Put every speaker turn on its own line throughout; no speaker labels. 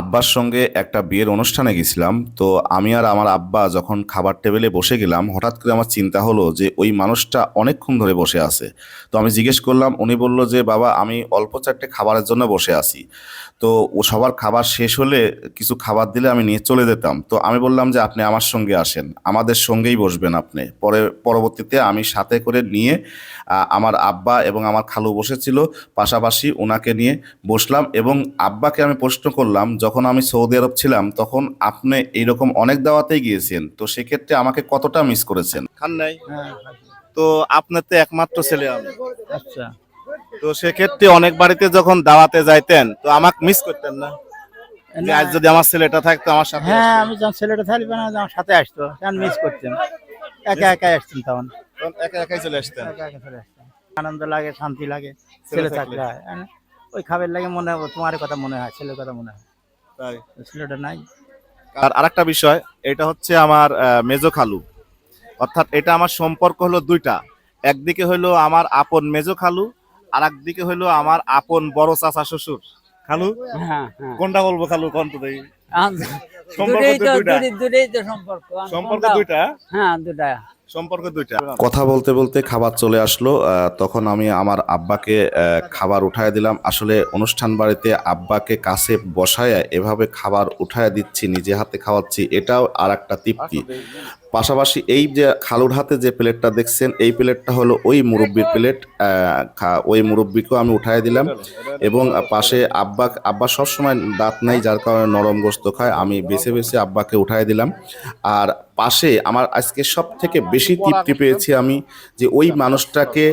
আব্বার সঙ্গে একটা বিয়ের অনুষ্ঠানে গেছিলাম, তো আমি আর আমার আব্বা যখন খাবার টেবিলে বসে গেলাম, হঠাৎ করে আমার চিন্তা হলো যে ওই মানুষটা অনেকক্ষণ ধরে বসে আছে। তো আমি জিজ্ঞেস করলাম, উনি বলল যে, বাবা, আমি অল্প চারটে খাবারের জন্য বসে আছি। তো ও সবার খাবার শেষ হলে কিছু খাবার দিলে আমি নিয়ে চলে যেতাম। তো আমি বললাম যে, আপনি আমার সঙ্গে আসেন, আমাদের সঙ্গেই বসবেন আপনি। পরে, পরবর্তীতে আমি সাথে করে নিয়ে আমার আব্বা এবং আমার খালু বসেছিল। পাশাপাশি ওনাকে নিয়ে বসলাম এবং আব্বাকে আমি প্রশ্ন করলাম যখন আমি সৌদি আরব ছিলাম তখন আপনি এইরকম অনেক দাওয়াতেই গিয়েছেন। তো সেক্ষেত্রে আমাকে কতটা মিস করেছেন?
খান নাই?
হ্যাঁ
তো আপনার তো একমাত্র ছেলে আমি।
আচ্ছা।
তো সেক্ষেত্রে অনেক বাড়িতে যখন দাওয়াতে যাইতেন তো আমাকে মিস করতেন না? যে আজ যদি আমার ছেলেটা থাকতো আমার সাথে
হ্যাঁ আমি যখন ছেলেটা থাকবে না আমার সাথে আসতো তখন মিস করতাম একা একা আসতাম তখন।
একা একাই চলে আসতেন?
একা একা চলে আসতাম আনন্দ লাগে শান্তি লাগে
ছেলে থাকলে।
হয়। ওই খাবার লাগে মনে হয় তোমার কথা মনে হয় ছেলের কথা মনে হয়।
তাই।
ছেলেটা নাই।
আর আরেকটা বিষয় এটা হচ্ছে আমার আহ, মেজো খালু। অর্থাৎ এটা আমার সম্পর্ক হলো দুইটা। একদিকে হলো আমার আপন মেজো খালু আর একদিকে হলো আমার আপন বড় চাচা শ্বশুর। খালু
হ্যাঁ হ্যাঁ।
কোনটা বলব খালু কোন তো সম্পর্ক দুইটা।
সম্পর্ক।
সম্পর্ক দুইটা?
হ্যাঁ দুটা।
সম্পর্ক দুইটা।
কথা বলতে বলতে খাবার চলে আসলো তখন আমি আমার আব্বাকে খাবার উঠায় দিলাম। আসলে অনুষ্ঠান বাড়িতে আব্বাকে কাছে বসায় এভাবে খাবার উঠায় দিচ্ছি, নিজে হাতে খাওয়াচ্ছি, এটাও আর একটা তৃপ্তি। পাশাপাশি এই যে খালুর হাতে যে প্লেটটা দেখছেন, এই প্লেটটা হলো ওই মুরব্বির প্লেট ওই মুরব্বিকেও আমি উঠাই দিলাম। এবং পাশে আব্বা আব্বা সবসময় দাঁত নাই, যার কারণে নরম গোস্ত খায়। আমি বেছে বেছে আব্বাকে উঠায় দিলাম। আর পাশে আমার আজকে সব থেকে বেশি তৃপ্তি পেয়েছি আমি যে ওই মানুষটাকে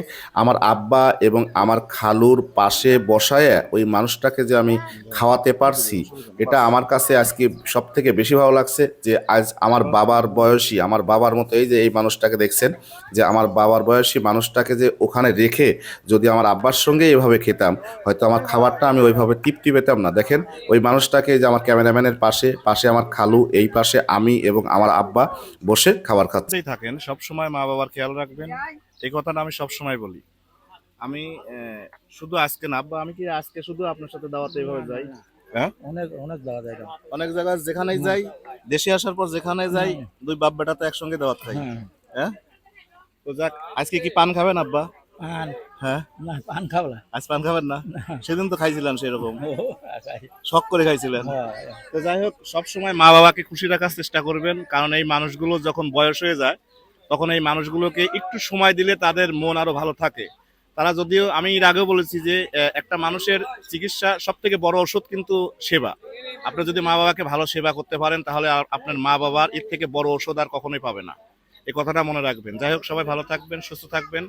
আমার আব্বা এবং আমার খালুর পাশে বসায় ওই মানুষটাকে যে আমি খাওয়াতে পারছি, এটা আমার কাছে আজকে সব থেকে বেশি ভালো লাগছে যে আজ আমার বাবার বয়সী আমার বাবার মতো এই যে এই মানুষটাকে দেখছেন, যে আমার বাবার বয়সী মানুষটাকে যে ওখানে রেখে যদি আমার আব্বার সঙ্গে এভাবে খেতাম, হয়তো আমার খাবারটা আমি ওইভাবে তৃপ্তি পেতাম না। দেখেন, ওই মানুষটাকে যে আমার ক্যামেরাম্যানের পাশে পাশে আমার খালু, এই পাশে আমি এবং আমার আব্বা বসে খাবার খাচ্ছি।
থাকেন সব সময় মা বাবার খেয়াল রাখবেন। এই কথাটা আমি সব সময় বলি। আমি শুধু আজকে না, আব্বা, আমি কি আজকে শুধু আপনার সাথে দাওয়াতে এইভাবে যাই? হ্যাঁ?
অনেক অনেক যায়
অনেক জায়গায় যেখানেই যাই দেশে আসার পর যেখানে যাই দুই বাপ বেটা তো একসঙ্গে দাওয়াত খাই হ্যাঁ? তো যাক আজকে কি পান খাবেন আব্বা?
পান।
হ্যাঁ?
না পান
আজ পান খাবেন না? সেদিন তো সেরকম
আচ্ছা,
শখ করে খাইছিলেন।
হ্যাঁ,
তো যাই হোক সবসময় মা বাবাকে খুশি রাখার চেষ্টা করবেন কারণ এই মানুষগুলো যখন বয়স হয়ে যায় তখন এই মানুষগুলোকে একটু সময় দিলে তাদের মন আরও ভালো থাকে। তারা যদিও, আমি এর আগেও বলেছি যে একটা মানুষের চিকিৎসা সব থেকে বড় ওষুধ কিন্তু সেবা। আপনি যদি মা বাবাকে ভালো সেবা করতে পারেন, তাহলে আপনার মা বাবার এর থেকে বড় ওষুধ আর কখনোই পাবে না। এই কথাটা মনে রাখবেন। যাই হোক, সবাই ভালো থাকবেন, সুস্থ থাকবেন।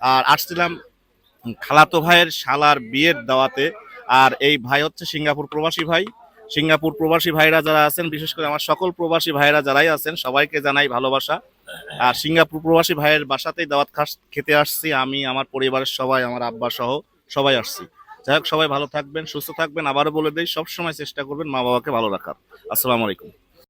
আর আসছিলাম খালাতো ভাইয়ের শালার বিয়ের দাওয়াতে। আর এই ভাই হচ্ছে সিঙ্গাপুর প্রবাসী ভাই। সিঙ্গাপুর প্রবাসী ভাইরা যারা আছেন, বিশেষ করে আমার সকল প্রবাসী ভাইরা যারাই আছেন, সবাইকে জানাই ভালোবাসা। আর সিঙ্গাপুর প্রবাসী ভাইয়ের বাসাতেই দাওয়াত খাস খেতে আসছি আমি, আমার পরিবারের সবাই, আমার আব্বা সহ সবাই আসছি। যাই হোক, সবাই ভালো থাকবেন, সুস্থ থাকবেন। আবারও বলে দিই, সবসময় চেষ্টা করবেন মা বাবাকে ভালো রাখার। আসসালামু আলাইকুম।